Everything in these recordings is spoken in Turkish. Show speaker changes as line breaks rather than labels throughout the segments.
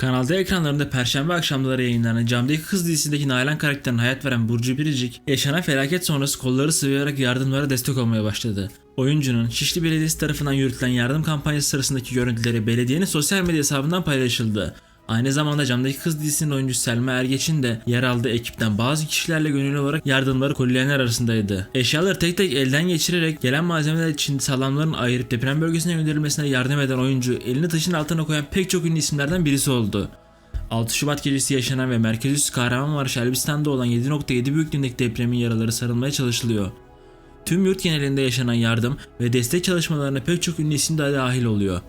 Kanalda ekranlarında perşembe akşamları yayınlanan Camdaki Kız dizisindeki Nalan karakterine hayat veren Burcu Biricik, yaşanan felaket sonrası kolları sıvayarak yardımlara destek olmaya başladı. Oyuncunun Şişli Belediyesi tarafından yürütülen yardım kampanyası sırasındaki görüntüleri belediyenin sosyal medya hesabından paylaşıldı. Aynı zamanda Camdaki Kız dizisinin oyuncusu Selma Ergeç'in de yer aldığı ekipten bazı kişilerle gönüllü olarak yardımları kolileyenler arasındaydı. Eşyaları tek tek elden geçirerek gelen malzemeler için salamların ayırıp deprem bölgesine gönderilmesine yardım eden oyuncu elini taşın altına koyan pek çok ünlü isimlerden birisi oldu. 6 Şubat gecesi yaşanan ve merkez üssü Kahramanmaraş Elbistan'da olan 7.7 büyüklüğündeki depremin yaraları sarılmaya çalışılıyor. Tüm yurt genelinde yaşanan yardım ve destek çalışmalarına pek çok ünlü isim de dahil oluyor.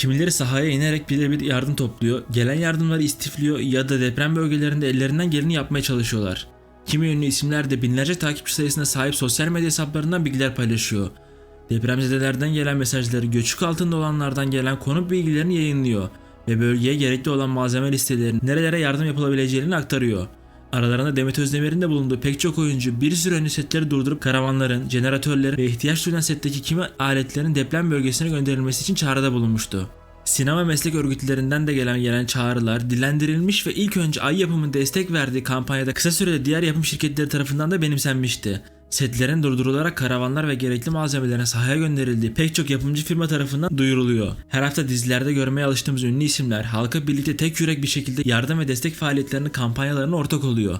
Kimileri sahaya inerek birebir yardım topluyor, gelen yardımları istifliyor ya da deprem bölgelerinde ellerinden geleni yapmaya çalışıyorlar. Kimi ünlü isimler de binlerce takipçi sayısına sahip sosyal medya hesaplarından bilgiler paylaşıyor. Depremzedelerden gelen mesajları, göçük altında olanlardan gelen konut bilgilerini yayınlıyor ve bölgeye gerekli olan malzeme listelerini, nerelere yardım yapılabileceğini aktarıyor. Aralarında Demet Özdemir'in de bulunduğu pek çok oyuncu bir süre önce setleri durdurup karavanların, jeneratörlerin ve ihtiyaç duyulan setteki kimi aletlerin deprem bölgesine gönderilmesi için çağrıda bulunmuştu. Sinema meslek örgütlerinden de gelen gelen çağrılar dilendirilmiş ve ilk önce Ay Yapım'ın destek verdiği kampanyada kısa sürede diğer yapım şirketleri tarafından da benimsenmişti. Setlerin durdurularak karavanlar ve gerekli malzemelerin sahaya gönderildiği pek çok yapımcı firma tarafından duyuruluyor. Her hafta dizilerde görmeye alıştığımız ünlü isimler halka birlikte tek yürek bir şekilde yardım ve destek faaliyetlerinin kampanyalarına ortak oluyor.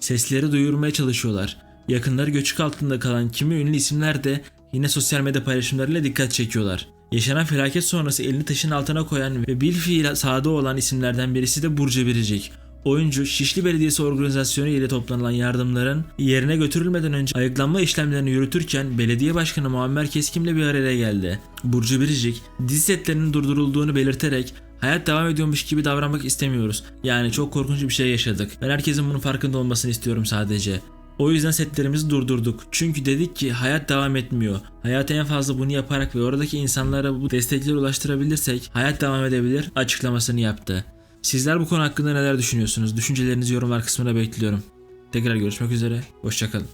Sesleri duyurmaya çalışıyorlar. Yakınları göçük altında kalan kimi ünlü isimler de yine sosyal medya paylaşımlarıyla dikkat çekiyorlar. Yaşanan felaket sonrası elini taşın altına koyan ve bil fiil sahada olan isimlerden birisi de Burcu Biricik. Oyuncu Şişli Belediyesi organizasyonu ile toplanılan yardımların yerine götürülmeden önce ayıklanma işlemlerini yürütürken belediye başkanı Muammer Keskin'le bir araya geldi. Burcu Biricik dizi setlerinin durdurulduğunu belirterek hayat devam ediyormuş gibi davranmak istemiyoruz. Yani çok korkunç bir şey yaşadık. Ben herkesin bunun farkında olmasını istiyorum sadece. O yüzden setlerimizi durdurduk. Çünkü dedik ki hayat devam etmiyor. Hayata en fazla bunu yaparak ve oradaki insanlara bu destekleri ulaştırabilirsek hayat devam edebilir açıklamasını yaptı. Sizler bu konu hakkında neler düşünüyorsunuz? Düşüncelerinizi yorumlar kısmına bekliyorum. Tekrar görüşmek üzere. Hoşçakalın.